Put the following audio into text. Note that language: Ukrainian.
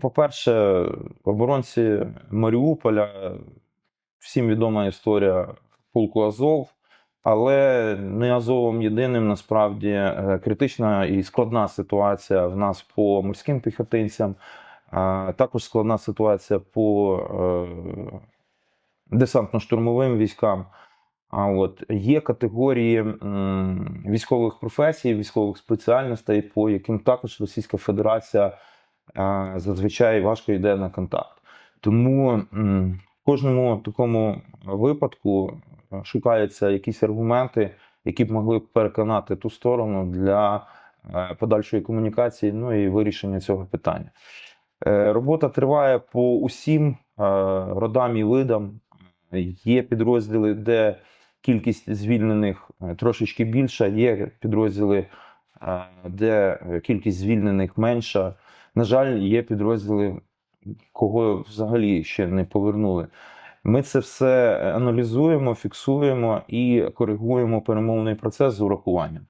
По-перше, оборонці Маріуполя всім відома історія полку Азов, але не Азовом єдиним насправді е, критична і складна ситуація в нас по морським піхотинцям. а Також складна ситуація по е, десантно-штурмовим військам. А от є категорії військових професій, військових спеціальностей, по яким також Російська Федерація зазвичай важко йде на контакт. Тому в кожному такому випадку е, шукаються якісь аргументи, які б могли переконати ту сторону для е, подальшої комунікації, ну і вирішення цього питання. Е, Робота триває по усім родам і видам. Є підрозділи, де кількість звільнених трошечки більша, є підрозділи, де е, кількість звільнених менша. На жаль, є підрозділи, кого взагалі ще не повернули. Ми це все аналізуємо, фіксуємо і коригуємо перемовний процес з урахуванням.